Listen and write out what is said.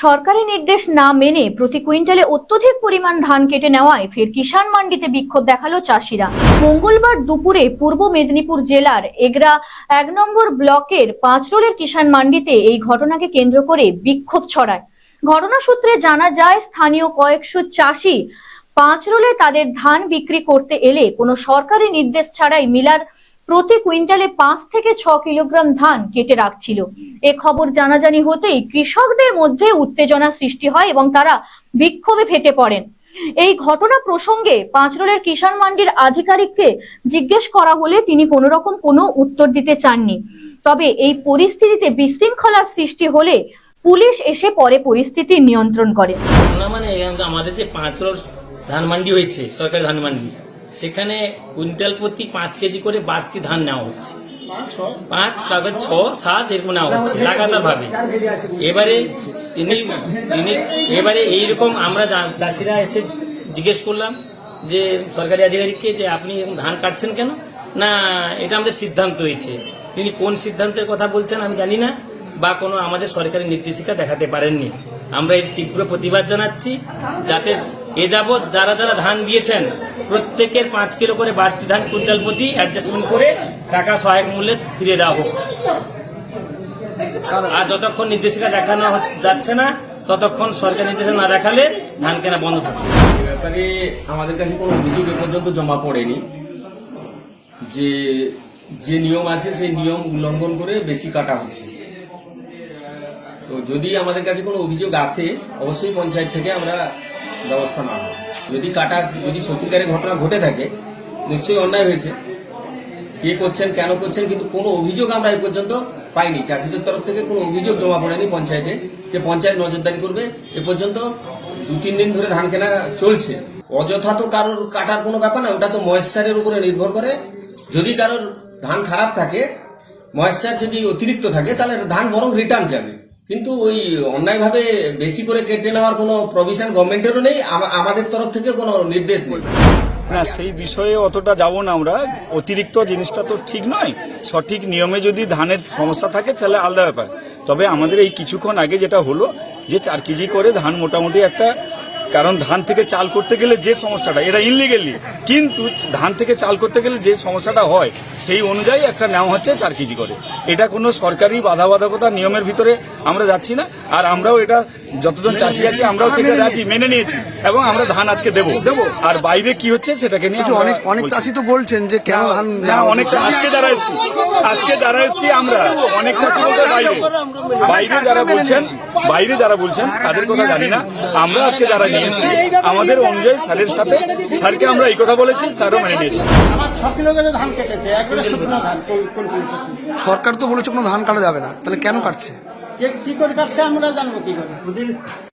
সরকারি নির্দেশ না মেনে প্রতি কুইন্টালে অত্যধিক পরিমাণ ধান কেটে নেওয়ায় ফের কিষাণ মান্ডিতে বিক্ষোভ দেখাল চাষিরা। মঙ্গলবার দুপুরে পূর্ব মেদিনীপুর জেলার এগরা এক নম্বর ব্লকের পাঁচরোলের কিষাণ মান্ডিতে এই ঘটনাকে কেন্দ্র করে বিক্ষোভ ছড়ায়। ঘটনা সূত্রে জানা যায়, স্থানীয় কয়েকশো চাষি পাঁচরোলে তাদের ধান বিক্রি করতে এলে কোনো সরকারি নির্দেশ ছাড়াই মিলার প্রতি কুইন্টালে পাঁচ থেকে ছ কিলোগ্রাম ধান কেটে রাখছিল। এ খবর জানাজানি হতেই কৃষকদের মধ্যে উত্তেজনা সৃষ্টি হয় এবং তারা বিক্ষোভে ফেটে পড়েন। এই ঘটনা প্রসঙ্গে পাঁচরোলের কিষাণ মান্ডির আধিকারিককে জিজ্ঞেস করা হলে তিনি কোনো রকম কোনো উত্তর দিতে চাননি। তবে এই পরিস্থিতিতে বিশৃঙ্খলার সৃষ্টি হলে পুলিশ এসে পরে পরিস্থিতি নিয়ন্ত্রণ করে। মানে আমাদের যে পাঁচ রোড ধান মান্ডি হয়েছে, সরকারি ধান মান্ডি সেখানে কুইন্টাল প্রতি পাঁচ কেজি করে বাড়তি ধান নেওয়া হচ্ছে। পাঁচ কাগজ ছ, সাত এরকম নেওয়া হচ্ছে লাগাতার ভাবে এবারে তিনি তিনি, এবারে এইরকম আমরা চাষিরা এসে জিজ্ঞেস করলাম যে, সরকারি আধিকারিককে যে আপনি ধান কাটছেন কেন? না, এটা আমাদের সিদ্ধান্ত হয়েছে। তিনি কোন সিদ্ধান্তের কথা বলছেন আমি জানি না, বা কোনো আমাদের সরকারি নির্দেশিকা দেখাতে পারেননি। আমরা এর তীব্র প্রতিবাদ জানাচ্ছি, যাতে এ যাবৎ যারা যারা ধান দিয়েছেন প্রত্যেকের পাঁচ কিলো করে বাড়তি ধান কুইন্টাল প্রতি অ্যাডজাস্টমেন্ট করে টাকা সহায়ক মূল্যে ফিরে দেওয়া হোক। আর যতক্ষণ নির্দেশিকা দেখানো যাচ্ছে না ততক্ষণ সরকার নির্দেশিকা না দেখালে ধান কেনা বন্ধ থাকবে। এ ব্যাপারে আমাদের কাছে কোনো অভিযোগ এ পর্যন্ত জমা পড়েনি। যে যে নিয়ম আছে সেই নিয়ম উল্লঙ্ঘন করে বেশি কাটা হচ্ছে। তো যদি আমাদের কাছে কোনো অভিযোগ আসে অবশ্যই পঞ্চায়েত থেকে আমরা ব্যবস্থা হবে যদি কাটা, যদি সত্যিকারের ঘটনা ঘটে থাকে, নিশ্চয়ই অন্যায় হয়েছে। কে করছেন, কেন করছেন, কিন্তু কোনো অভিযোগ আমরা এ পর্যন্ত পাইনি। চাষিদের তরফ থেকে কোনো অভিযোগ জমা পড়েনি পঞ্চায়েতে যে পঞ্চায়েত নজরদারি করবে। এ পর্যন্ত দু তিন দিন ধরে ধান কেনা চলছে। অযথা তো কারোর কাটার কোনো ব্যাপার না, ওটা তো ময়েশ্চারের উপরে নির্ভর করে। যদি কারোর ধান খারাপ থাকে ময়েশ্চার যদি অতিরিক্ত থাকে, তাহলে ধান বরং রিটার্ন যাবে। কিন্তু ওই অন্যায়ভাবে বেশি করে কেটে নেওয়ার কোনো প্রভিশন গভর্নমেন্টেরও নেই আমাদের তরফ থেকে কোনো নির্দেশ নেই। না, সেই বিষয়ে অতটা যাব না আমরা। অতিরিক্ত জিনিসটা তো ঠিক নয়। সঠিক নিয়মে যদি ধানের সমস্যা থাকে, তাহলে আলাদা ব্যাপার। তবে আমাদের এই কিছুক্ষণ আগে যেটা হলো, যে চার কেজি করে ধান মোটামুটি একটা কারণ ধান থেকে চাল করতে গেলে যে সমস্যাটা, এটা ইনলিগেলি কিন্তু ধান থেকে চাল করতে গেলে যে সমস্যাটা হয়, সেই অনুযায়ী একটা নেওয়া হচ্ছে চার কেজি করে। এটা কোনো সরকারি বাধা বাধকতা নিয়মের ভিতরে আমরা যাচ্ছি না, আর আমরাও এটা যতজন চাষি আছে আমরাও সেটা রাজি মেনে নিয়েছি। এবং আমরা ধান আজকে দেবো। দেবো। আর বাইরে কি হচ্ছে সেটাকে নিয়ে অনেক অনেক চাষি তো বলছেন যে কেন ধান অনেক আজকে যারা এসছি আজকে যারা এসছি আমরা। অনেক চাষি বলতে বাইরে। বাইরে যারা বলছেন বাইরে যারা বলছেন তাদের কথা জানি না। আমরা আজকে যারা নিয়ে এসছি আমাদের অনুযায়ী স্যারের সাথে স্যারকে আমরা এই কথা বলেছি স্যারও মেনে নিয়েছে। ধান কেটেছে ধান। সরকার তো বলেছে কোনো ধান কাটা যাবে না। তাহলে কেন কাটছে? কে কি করে কাটছে আমরা জানব কি করে।